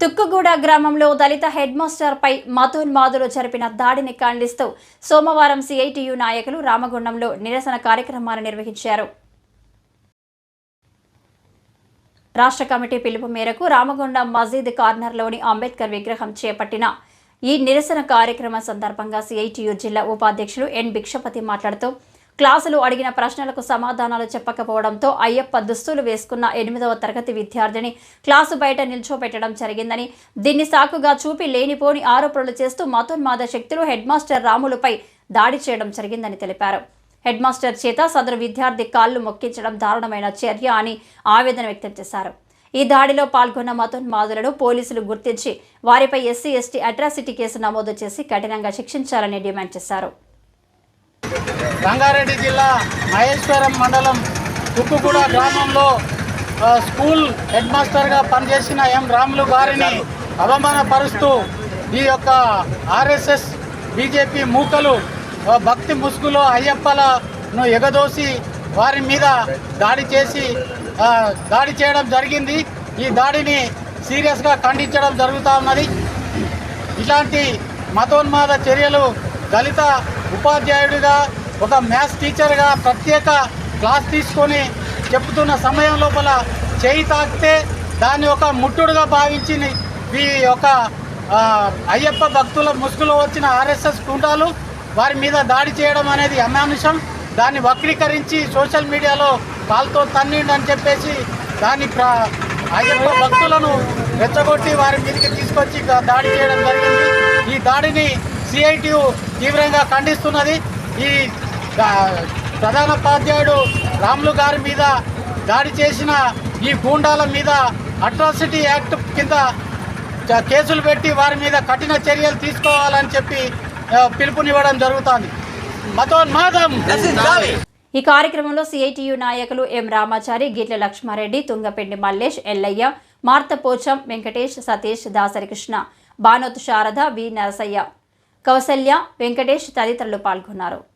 తుక్కుగూడ గ్రామంలో దళిత హెడ్ మాస్టర్పై మతోన్మాదులు జరిపిన దాడిని ఖండిస్తూ సోమవారం సిఐటియు నాయకులు రామగుండంలో నిరసన కార్యక్రమాలు నిర్వహించారు. రాష్ట్ర కమిటీ పిలుపు మేరకు రామగుండం మజీద్ కార్నర్లోని అంబేద్కర్ విగ్రహం చేపట్టిన ఈ నిరసన కార్యక్రమం సందర్భంగా సిఐటియు జిల్లా ఉపాధ్యక్షులు ఎన్. భిక్షపతి మాట్లాడుతూ క్లాసులు అడిగిన ప్రశ్నలకు సమాధానాలు చెప్పకపోవడంతో అయ్యప్ప దుస్తులు వేసుకున్న ఎనిమిదవ తరగతి విద్యార్థిని క్లాసు బయట నిల్చోబెట్టడం జరిగిందని దీన్ని సాకుగా చూపి లేనిపోని ఆరోపణలు చేస్తూ మతోన్మాద శక్తులు హెడ్ మాస్టర్ రాములపై దాడి చేయడం జరిగిందని తెలిపారు. హెడ్ మాస్టర్ చేత సదరు విద్యార్థి కాళ్ళు మొక్కించడం దారుణమైన చర్య అని ఆవేదన వ్యక్తం చేశారు. ఈ దాడిలో పాల్గొన్న మతోన్మాదులను పోలీసులు గుర్తించి వారిపై ఎస్సీ ఎస్టీ అట్రాసిటీ కేసు నమోదు చేసి కఠినంగా శిక్షించాలని డిమాండ్ చేశారు. రంగారెడ్డి జిల్లా మహేశ్వరం మండలం తుక్కుగూడ గ్రామంలో స్కూల్ హెడ్ మాస్టర్గా పనిచేసిన ఎం రాములు గారిని అవమానపరుస్తూ ఈ యొక్క ఆర్ఎస్ఎస్ బీజేపీ మూకలు భక్తి ముసుగులో అయ్యప్పలను ఎగదోసి వారి మీద దాడి చేసి దాడి చేయడం జరిగింది. ఈ దాడిని సీరియస్గా ఖండించడం జరుగుతూ ఉన్నది. ఇలాంటి మతోన్మాద చర్యలు దళిత ఉపాధ్యాయుడిగా ఒక మ్యాథ్స్ టీచర్గా ప్రత్యేక క్లాస్ తీసుకొని చెప్తున్న సమయం లోపల చేయి తాకితే దాన్ని ఒక ముట్టుడుగా భావించి ఈ యొక్క అయ్యప్ప భక్తుల ముసుగులో వచ్చిన ఆర్ఎస్ఎస్ కుంటాలు వారి మీద దాడి చేయడం అనేది అమానుషం. దాన్ని వక్రీకరించి సోషల్ మీడియాలో కాల్తో తన్నిండి అని చెప్పేసి దాన్ని అయ్యప్ప భక్తులను రెచ్చగొట్టి వారి మీదకి తీసుకొచ్చి దాడి చేయడం జరిగింది. ఈ దాడిని సిఐటియు తీవ్రంగా ఖండిస్తున్నది. ఈ ప్రధానోపాధ్యాయుడు ప్రధాన ఉపాధ్యాయుడు రాములు గారి మీద దాడి చేసిన ఈ గూండాల మీద అట్రాసిటీ యాక్ట్ కింద కేసులు పెట్టి వారి మీద కఠిన చర్యలు తీసుకోవాలని చెప్పి పిలుపునివ్వడం జరుగుతుంది. మతోన్మాదం ఈ కార్యక్రమంలో సిఐటియు నాయకులు ఎం రామాచారి గిట్ల లక్ష్మారెడ్డి తుంగపెండి మల్లేష్ ఎల్లయ్య మార్తపోచం వెంకటేష్ సతీష్ దాసరికృష్ణ బానోత్ శారద వి నరసయ్య. కౌసల్య వెంకటేష్ తదితరులు పాల్గొన్నారు.